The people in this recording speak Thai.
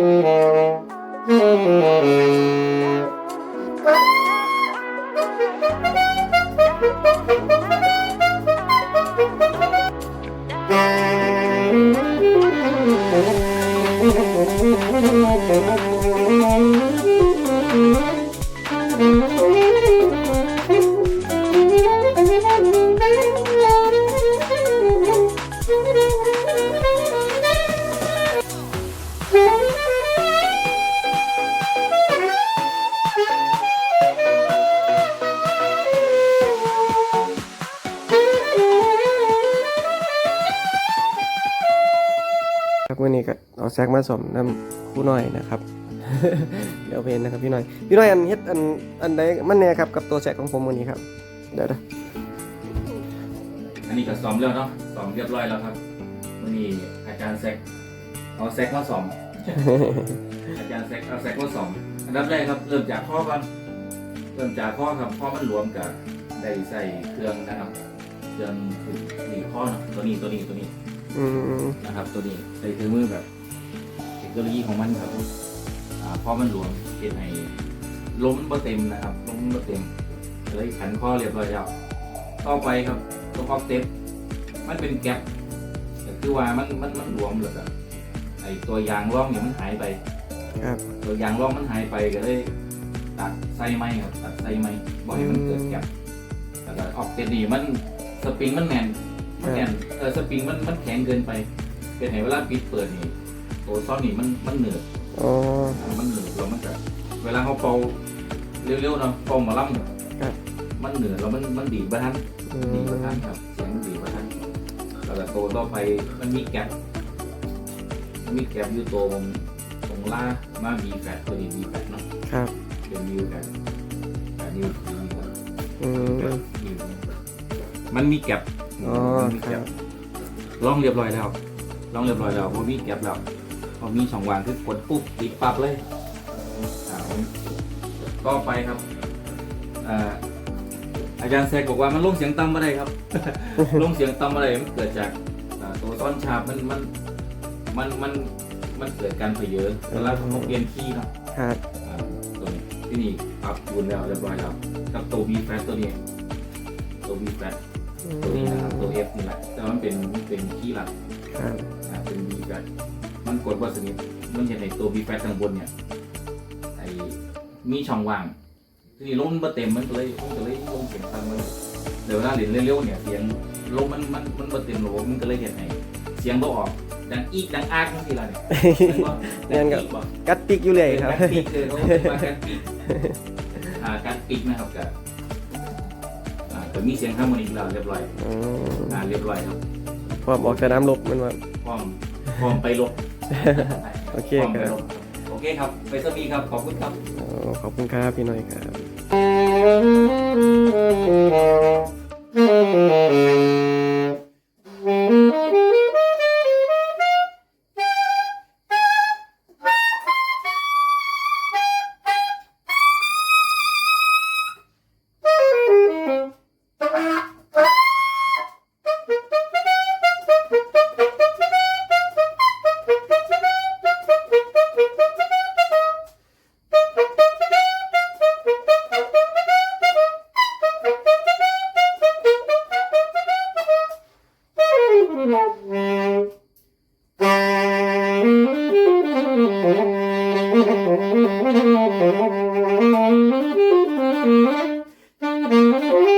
ครั บวันนี้ก็เอาแซกมาสมน้ำผู้น้อยนะครับ เดี๋ยวเพนนะครับพี่น้อย พี่น้อยอันเฮ็ดอันอันใดมันแน่ครับกับตัวแซกของผมวันนี้ครับ เดี๋ยวนะอันนี้ก็ซ้อมแล้วเนาะซ้อมเรียบร้อยแล้วครับวันนี้อาจารย์แซกเอาแซกมาซ้อมอาจารย์แซกเอาแซกมาซ้อมอันดับแรกครับเริ่มจากข้อก่อนเริ่มจากข้อครับข้อมันรวมกับได้ใส่เครื่องนะครับเครื่องนี่ข้อเนาะตัวนี้ตัวนี้ตัวนี้ อืมนะครับ ตัวนี้ใส่เครื่องมือแบบเทคโนโลยีของมันครับอ่าข้อมันรวมเป็นให้ล้มนบ่เต็มนะครับล้มนบ่เต็มเลยขันข้อเรียบร้อยแล้วต่อไปครับตัวข้อเต็มมันเป็นแก๊ปแต่คือว่ามันมันมันรวมแล้วก็ไอตัวยางร่องเนี่ยมันหายไปครับตัวยางร่องมันหายไปก็เลยตัดไส้ไม้ครับตัดไส้ไม้บ่ให้มันเกิดแก๊ปแล้วก็ออกเต็นี่มันสปริงมันแน่น มันแน่นเออสปริงมันมันแข็งเกินไปเป็นไหนเวลาปิดเปิดนี่ตัวซ่อนนี่มันมันเหนืดอ๋อมันเหนืดแล้วมันจะเวลาเขาเป่าเร็วๆเนาะเป่าหมาล่ำเนี่ยครับมันเหนืดแล้วมันมันดีดประทันอืดีดมประทันครับเสียงมันดีดประทันแล้วก็ตัวต่อไปมันมีแก๊ปมันมีแก๊ปอยู่ตัวตรงตรงล่ามาบีแฟตตัวนี้บีแฟตเนาะครับเป็นนิวแฟตแต่นิวบีครับอืมนิว มันมีแก๊ปอ๋อมันมีแก๊ปลองเรียบร้อยแล้วลองเรียบร้อยแล้วพอมีแก๊ปแล้วพอมีช่องว่างคือกดปุ๊บติดปั๊บเลยอ่าก็ไปครับอ่าอาจารย์แซกบอกว่ามันลงเสียงต่ำมาได้ครับ ลงเสียงต่ำมาได้มันเกิดจากอ่าตัวซ้อนชาบมันมันมันมันมันเกิดการเพเยอะเวลาเขาเปลี่ยนคีย์เนาะ ครับอ่าตัวนี้ที่นี่ปรับจูนแล้วเรียบร้อยแล้วกับตัว B flat ตัวนี้ตัว B flat อืตัว นี้นะครับมตัว F นี่แหละแต่ว่ามันเป็นเป็นคีย์หลักครับอ่าเป็น B flat มันกดว่าสนิทมันเห็นในตัว B flat ข้างบนเนี่ยไอ้มีช่องว่างทีนี้ลมมันบ่เต็มมันก็เลยมันก็เลยลงเสียงต่ำมันเดี๋ยวเวลาเล่นเร็วๆเนี่ยเสียงลมมันมันมันบ่เต็มโหลมันก็เลยเห็นไห้เสียงบ่ออกดังอีกดังอากทั้งทีละเนี่ยดังอีกบ่กัดปิกอยู่เลยครับการปิกเลยเขาเรียกว่าการปิกอ่าการปิกนะครับกับอ่า ก็มีเสียงฮาร์โมนิกแล้วเรียบร้อยอืมอ่าเรียบร้อยครับพร้อมออกสนามรบมันว่า พร้อมพร้อมไปลบโอเคพร้อมคไปรับ ลบโอเคครับไปสมีครับขอบคุณครับ อ๋อขอบคุณครับพี่น้อยครับ Thank you.